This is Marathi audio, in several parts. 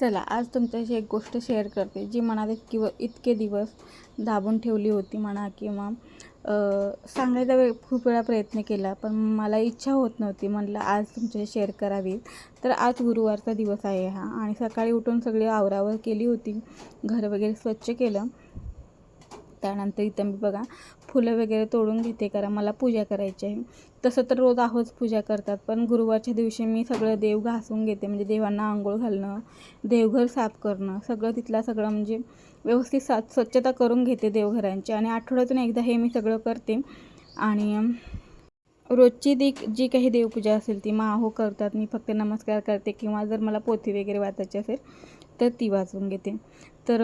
चला आज तुमच्याशी एक गोष्ट शेअर करते जी मनात इतकी व इतके दिवस दाबून ठेवली होती म्हणा किंवा सांगायचा वेळ खूप वेळा प्रयत्न केला पण मला इच्छा होत नव्हती. म्हटलं आज तुमच्याशी शेअर करावी. तर आज गुरुवारचा दिवस आहे हा. आणि सकाळी उठून सगळी आवरावर केली होती. घर वगैरे स्वच्छ केलं. त्यानंतर इथं मी बघा फुलं वगैरे तोडून घेते कारण मला पूजा करायची आहे. तसं तर रोज आहोच पूजा करतात पण गुरुवारच्या दिवशी मी सगळं देव घासून घेते म्हणजे देवांना आंघोळ घालणं देवघर साफ करणं सगळं तिथलं सगळं म्हणजे व्यवस्थित सा स्वच्छता करून घेते देवघरांची. आणि आठवड्यातून एकदा हे मी सगळं करते. आणि रोजची दी जी काही देवपूजा असेल ती माहो करतात. मी फक्त नमस्कार करते किंवा जर मला पोथी वगैरे वाचायची असेल तर ती वाचून घेते. तर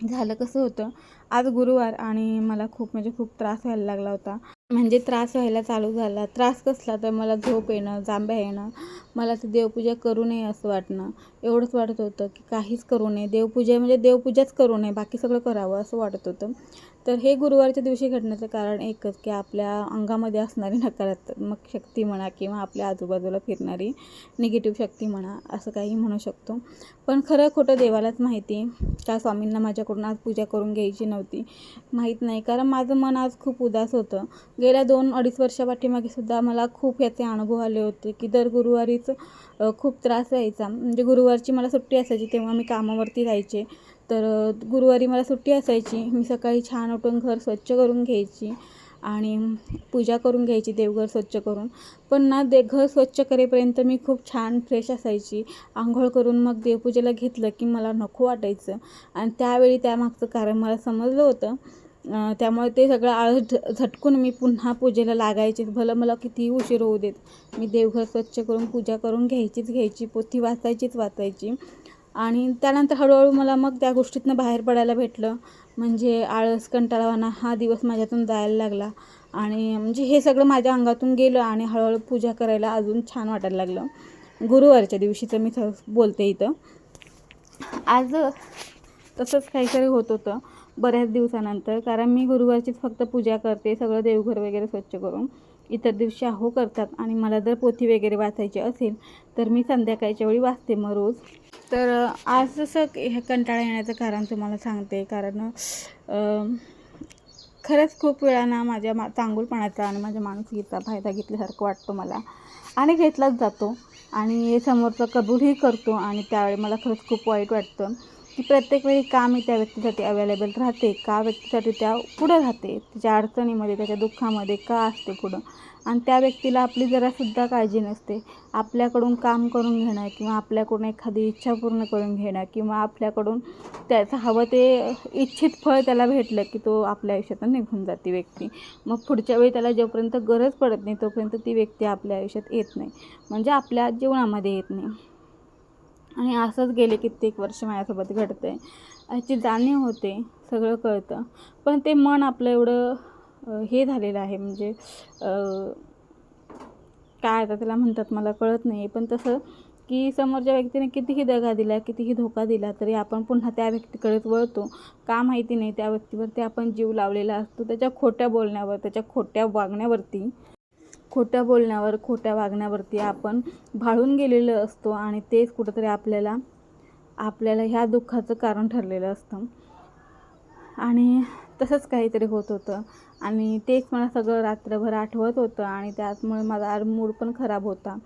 झालं कसं होतं आज गुरुवार आणि मला खूप म्हणजे खूप त्रास व्हायला लागला होता. म्हणजे त्रास व्हायला चालू झाला. त्रास कसला तर मला झोप येणं जांभ्या येणं मला ते देवपूजा करू नये असं वाटणं. एवढंच वाटत होतं की काहीच करू नये. देवपूजा म्हणजे देवपूजाच करू नये. बाकी सगळं करावं असं वाटत होतं. तर हे गुरुवारच्या दिवशी घडण्याचं कारण एकच की आपल्या अंगामध्ये असणारी नकारात्मक शक्ती म्हणा किंवा आपल्या आजूबाजूला फिरणारी निगेटिव्ह शक्ती म्हणा असं काही म्हणू शकतो. पण खरं खोटं देवालाच माहिती का स्वामींना माझ्याकडून आज पूजा करून घ्यायची नव्हती माहीत नाही. कारण माझं मन आज खूप उदास होतं. गेल्या दोन अडीच वर्षापाठीमागे सुद्धा मला खूप याचे अनुभव आले होते की दर गुरुवारीच खूप त्रास व्हायचा. म्हणजे गुरुवारची मला सुट्टी असायची तेव्हा मी कामावरती जायचे तर गुरुवारी मला सुट्टी असायची. मी सकाळी छान उठून घर स्वच्छ करून घ्यायची आणि पूजा करून घ्यायची देवघर स्वच्छ करून. पण ना दे घर स्वच्छ करेपर्यंत मी खूप छान फ्रेश असायची. आंघोळ करून मग देवपूजेला घेतलं की मला नको वाटायचं. आणि त्यावेळी त्यामागचं कारण मला समजलं होतं. त्यामुळे ते सगळं आळस झ- झटकून मी पुन्हा पूजेला लागायचे. भलं मला कितीही उशीर होऊ देत मी देवघर स्वच्छ करून पूजा करून घ्यायचीच घ्यायची पोथी वाचायचीच वाचायची. आणि त्यानंतर हळूहळू मला मग त्या गोष्टीतनं बाहेर पडायला भेटलं. म्हणजे आळस कंटाळावाना हा दिवस माझ्यातून जायला लागला. आणि म्हणजे हे सगळं माझ्या अंगातून गेलं आणि हळूहळू पूजा करायला अजून छान वाटायला लागलं. गुरुवारच्या दिवशीचं मी बोलते इथं. आज तसंच काहीतरी होत होतं बऱ्याच दिवसानंतर. कारण मी गुरुवारचीच फक्त पूजा करते सगळं देवघर वगैरे स्वच्छ करून. इतर दिवशी आहो करतात आणि मला जर पोथी वगैरे वाचायची असेल तर मी संध्याकाळच्या वेळी वाचते मग रोज. तर आज जसं हे कंटाळा येण्याचं कारण तुम्हाला सांगते. कारण खरंच खूप वेळा ना माझ्या मा चांगुलपणाचा आणि माझ्या माणुसकीचा फायदा घेतल्यासारखं वाटतो मला. आणि घेतलाच जातो. आणि हे समोरचं कबूलही करतो आणि त्यावेळी मला खरंच खूप वाईट वाटतं. की प्रत्येक वेळी का मी त्या व्यक्तीसाठी अवेलेबल राहते? का व्यक्तीसाठी त्या पुढं राहते? त्याच्या अडचणीमध्ये त्याच्या दुःखामध्ये का असते पुढं? आणि त्या व्यक्तीला आपली जरासुद्धा काळजी नसते. आपल्याकडून काम करून घेणं किंवा आपल्याकडून एखादी इच्छा पूर्ण करून घेणं किंवा आपल्याकडून त्याचं हवं ते इच्छित फळ त्याला भेटलं की तो आपल्या आयुष्यातून निघून जाते व्यक्ती. मग पुढच्या वेळी त्याला जोपर्यंत गरज पडत नाही तोपर्यंत ती व्यक्ती आपल्या आयुष्यात येत नाही. म्हणजे आपल्या जीवनामध्ये येत नाही. आणि असंच गेले कित्येक वर्ष माझ्यासोबत घडतं आहे याची जाणीव होते सगळं कळतं. पण ते मन आपलं एवढं हे झालेलं आहे. म्हणजे काय आता त्याला म्हणतात मला कळत नाही पण तसं की समोरच्या व्यक्तीने कितीही दगा दिला कितीही धोका दिला तरी आपण पुन्हा त्या व्यक्तीकडेच वळतो. का माहिती नाही त्या व्यक्तीवरती आपण जीव लावलेला असतो. त्याच्या खोट्या बोलण्यावर त्याच्या खोट्या वागण्यावरती खोट्या बोलण्यावर खोट्या वागण्यावरती आपण भाळून गेलेलं असतो आणि तेच कुठंतरी आपल्याला आपल्याला ह्या दुःखाचं कारण ठरलेलं असतं. आणि तसंच काहीतरी होत होतं. आणि तेच मला सगळं रात्रभर आठवत होतं आणि त्याचमुळे माझा मूड पण खराब होता.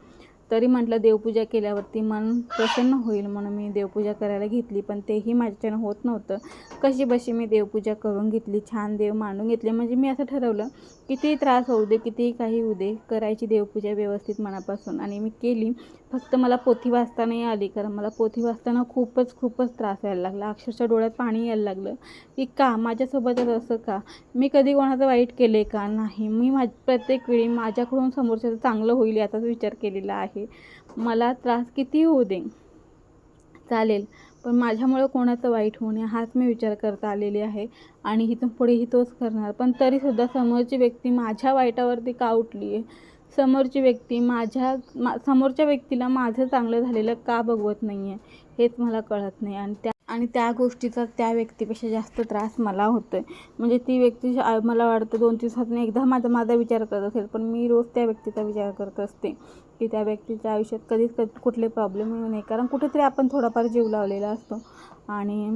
तरी म्हटलं देवपूजा केल्यावरती मन प्रसन्न होईल म्हणून मी देवपूजा करायला घेतली पण तेही माझ्याच्यानं होत नव्हतं. कशी बशी मी देवपूजा करून घेतली छान देव मांडून घेतले. म्हणजे मी असं ठरवलं कितीही त्रास होऊ दे कितीही काही होऊ दे करायची देवपूजा व्यवस्थित मनापासून. आणि मी केली. फक्त मला पोथी वाचता नाही आली कारण मला पोथी वाचताना खूपच खूपच त्रास यायला लागला. अक्षरशः डोळ्यात पाणी यायला लागलं की का माझ्यासोबतच असं का? मी कधी कोणाचं वाईट केले का? नाही. मी माझ प्रत्येक वेळी माझ्याकडून समोरच्याचं चांगलं होईल याचाच विचार केलेला आहे. मला त्रास किती होऊ दे. चालेल. पण माझ्यामुळं कोणाचं वाईट होऊ नये हाच मी विचार करता आलेली आहे. आणि इथून पुढेही तोच करणार. पण तरीसुद्धा समोरची व्यक्ती माझ्या वाईटावरती का उठली आहे? समोरची व्यक्ती माझ्या मा समोरच्या व्यक्तीला माझं चांगलं झालेलं का बघवत नाही आहे हेच मला कळत नाही. आणि त्या आणि त्या गोष्टीचा त्या व्यक्तीपेक्षा जास्त त्रास मला होतो आहे म्हणजे ती व्यक्ती मला वाटतं दोन दिवसातून एकदा माझा माझा विचार करत असेल पण मी रोज त्या व्यक्तीचा विचार करत असते. की त्या व्यक्तीच्या आयुष्यात कधीच क कुठले प्रॉब्लेम येऊ नये. कारण कुठेतरी आपण थोडाफार जीव लावलेला असतो. आणि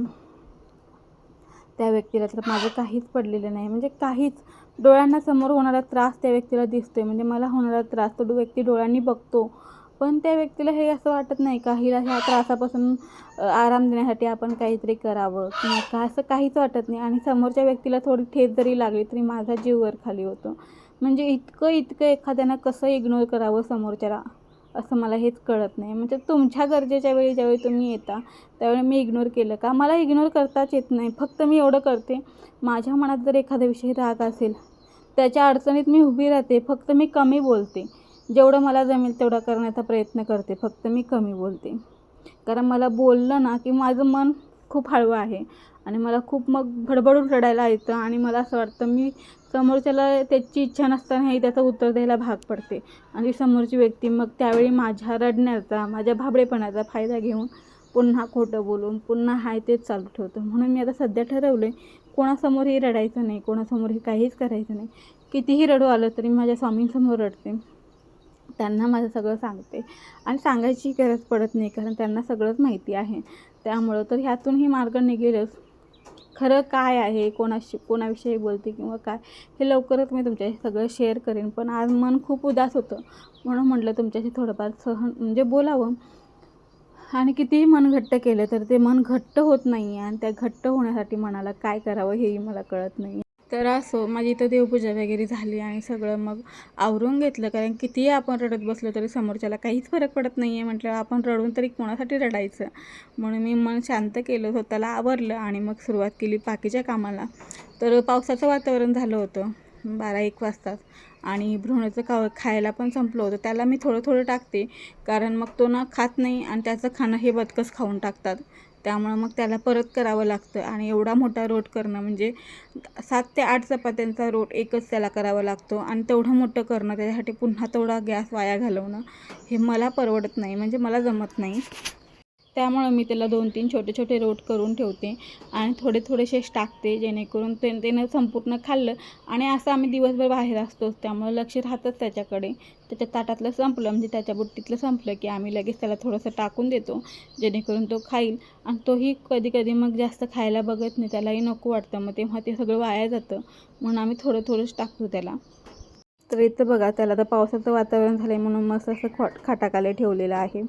त्या व्यक्तीला तर माझं काहीच पडलेलं नाही. म्हणजे काहीच. डोळ्यांना समोर होणारा त्रास त्या व्यक्तीला दिसतो आहे म्हणजे मला होणारा त्रास तो व्यक्ती डोळ्यांनी बघतो. पण त्या व्यक्तीला हे असं वाटत नाही का हिला ह्या त्रासापासून आराम देण्यासाठी आपण काहीतरी करावं किंवा का असं काहीच वाटत नाही. आणि समोरच्या व्यक्तीला थोडी ठेच जरी लागली तरी माझा जीव वर खाली होतो. म्हणजे इतकं इतकं एखाद्यानं कसं इग्नोर करावं समोरच्याला? असं मला हेच कळत नाही. म्हणजे तुमच्या गरजेच्या वेळी ज्यावेळी तुम्ही येता त्यावेळी मी इग्नोर केलं का? मला इग्नोर करताच येत नाही. फक्त मी एवढं करते माझ्या मनात जर एखाद्या विषयी राग असेल त्याच्या अडचणीत मी उभी राहते फक्त मी कमी बोलते. जेवढं मला जमेल तेवढा करण्याचा प्रयत्न करते फक्त मी कमी बोलते. कारण मला बोललं ना की माझं मन खूप हळवं आहे. आणि मला खूप मग भडबडून रडायला येतं आणि मला असं वाटतं मी समोरच्याला त्याची इच्छा नसतानाही त्याचं उत्तर द्यायला भाग पडते. आणि समोरची व्यक्ती मग त्यावेळी माझ्या रडण्याचा माझ्या भाबडेपणाचा फायदा घेऊन पुन्हा खोटं बोलून पुन्हा हाय तेच चालू ठेवतं. म्हणून मी आता सध्या ठरवलं आहे कोणासमोरही रडायचं नाही कोणासमोरही काहीच करायचं नाही. कितीही रडू आलं तरी माझ्या स्वामींसमोर रडते. त्यांना माझं सगळं सांगते. आणि सांगायची गरज पडत नाही कारण त्यांना सगळंच माहिती आहे. त्यामुळं तर ह्यातूनही मार्ग निघेलच. खरं काय आहे कोणाशी कोणाविषयी बोलते किंवा काय हे लवकरच मी तुमच्याशी सगळं शेअर करेन. पण आज मन खूप उदास होतं. म्हणून म्हटलं तुमच्याशी थोडंफार सहन म्हणजे बोलावं. आणि कितीही मन घट्ट केलं तर ते मन घट्ट होत नाही आहे आणि त्या घट्ट होण्यासाठी मनाला काय करावं हेही मला कळत नाही तर असो माझी इथं देवपूजा वगैरे झाली आणि सगळं मग आवरून घेतलं. कारण कितीही आपण रडत बसलो तरी समोरच्याला काहीच फरक पडत नाही आहे म्हटलं आपण रडून तरी कोणासाठी रडायचं? म्हणून मी मन शांत केलं स्वतःला आवरलं आणि मग सुरुवात केली बाकीच्या कामाला. तर पावसाचं वातावरण झालं होतं बारा एक वाजता. आणि भ्रूणाचं का खायला पण संपलं होतं. त्याला मी थोडं थोडं टाकते. कारण मग तो ना खात नाही आणि त्याचं खाणं हे बदकस खाऊन टाकतात. त्यामुळं मग त्याला परत करावं लागतं आणि एवढा मोठा रोट करणं म्हणजे सात ते आठ चपात्यांचा रोट एकच त्याला करावा लागतो आणि तेवढं मोठं करणं त्याच्यासाठी पुन्हा तेवढा गॅस वाया घालवणं हे मला परवडत नाही म्हणजे मला जमत नाही. त्यामुळं मी त्याला दोन तीन छोटे छोटे रोट करून ठेवते आणि थोडे थोडेसेच टाकते जेणेकरून ते त्यानं संपूर्ण खाल्लं आणि असं आम्ही दिवसभर बाहेर असतोच. त्यामुळं लक्ष राहतंच त्याच्याकडे. त्याच्या ताटातलं संपलं म्हणजे त्याच्या बुट्टीतलं संपलं की आम्ही लगेच त्याला थोडंसं टाकून देतो जेणेकरून तो खाईल. आणि तोही कधी कधी मग जास्त खायला बघत नाही त्यालाही नको वाटतं. मग तेव्हा ते सगळं वाया जातं. म्हणून आम्ही थोडं थोडंच टाकतो त्याला. तर इथं बघा त्याला तर पावसाचं वातावरण झालं आहे म्हणून मस्त असं खॉट खाटाखाली ठेवलेलं आहे.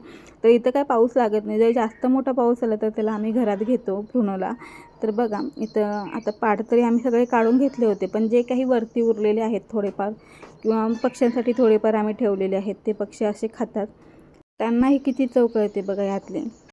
तर इथं काय पाऊस लागत नाही. जर जास्त मोठा पाऊस आला तर त्याला आम्ही घरात घेतो भ्रूणाला. तर बघा इथं आता पाड तरी आम्ही सगळे काढून घेतले होते पण जे काही वरती उरलेले आहेत थोडेफार किंवा पक्ष्यांसाठी थोडेफार आम्ही ठेवलेले आहेत ते पक्षी असे खातात. त्यांनाही किती चव कळते बघा ह्यातले.